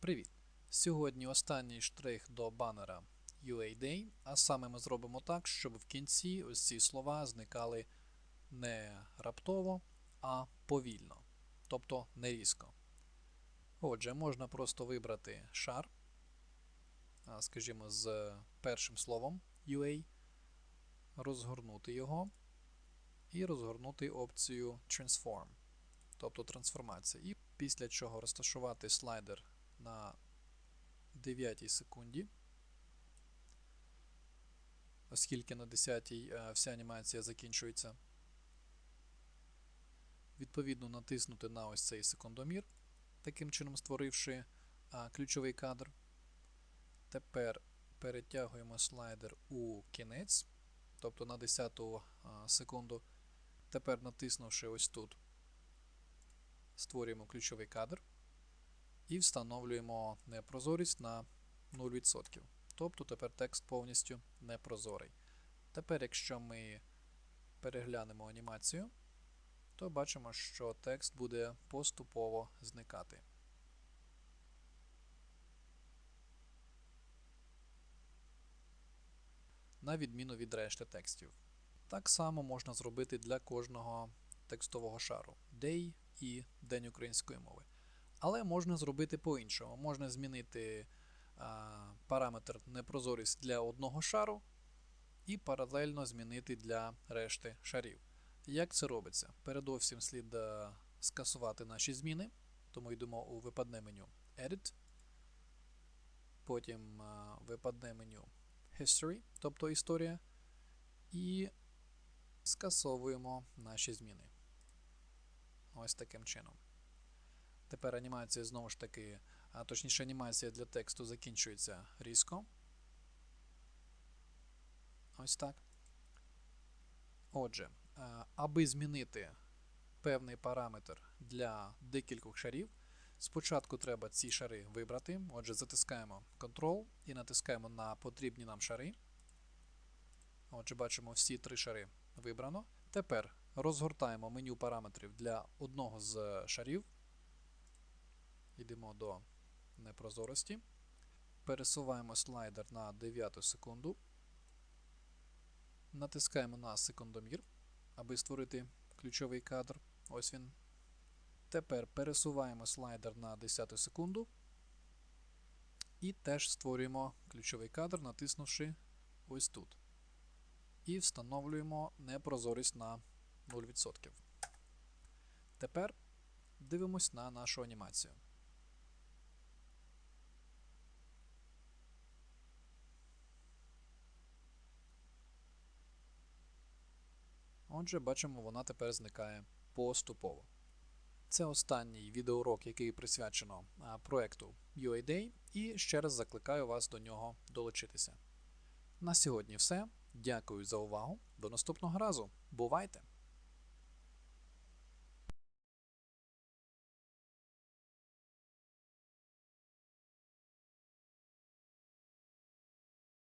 Привіт! Сьогодні останній штрих до банера UA Day, а саме ми зробимо так, щоб в кінці ось ці слова зникали не раптово, а повільно, тобто не різко. Отже, можна просто вибрати шар, скажімо, з першим словом UA, розгорнути його і розгорнути опцію Transform, тобто трансформація. І після чого розташувати слайдер на 9 секунді, оскільки на 10 е, вся анімація закінчується. Відповідно, натиснути на ось цей секундомір, таким чином створивши ключовий кадр. Тепер перетягуємо слайдер у кінець, тобто на 10 а, секунду. Тепер натиснувши ось тут, створюємо ключовий кадр і встановлюємо непрозорість на 0%. Тобто тепер текст повністю непрозорий. Тепер, якщо ми переглянемо анімацію, то бачимо, що текст буде поступово зникати. На відміну від решти текстів. Так само можна зробити для кожного текстового шару Day і День української мови. Але можна зробити по-іншому. Можна змінити а, параметр непрозорість для одного шару і паралельно змінити для решти шарів. Як це робиться? Передовсім слід а, скасувати наші зміни, тому йдемо у випадне меню Edit, потім а, випадне меню History, тобто історія, і скасовуємо наші зміни. Ось таким чином. Тепер анімація знову ж таки, а точніше анімація для тексту закінчується різко. Ось так. Отже, аби змінити певний параметр для декількох шарів, спочатку треба ці шари вибрати. Отже, затискаємо Ctrl і натискаємо на потрібні нам шари. Отже, бачимо всі три шари вибрано. Тепер розгортаємо меню параметрів для одного з шарів. Йдемо до непрозорості. Пересуваємо слайдер на 9 секунду. Натискаємо на секундомір, аби створити ключовий кадр. Ось він. Тепер пересуваємо слайдер на 10 секунду. І теж створюємо ключовий кадр, натиснувши ось тут. І встановлюємо непрозорість на 0%. Тепер дивимось на нашу анімацію. Отже, бачимо, вона тепер зникає поступово. Це останній відеоурок, який присвячено проекту UADay, і ще раз закликаю вас до нього долучитися. На сьогодні все. Дякую за увагу. До наступного разу. Бувайте!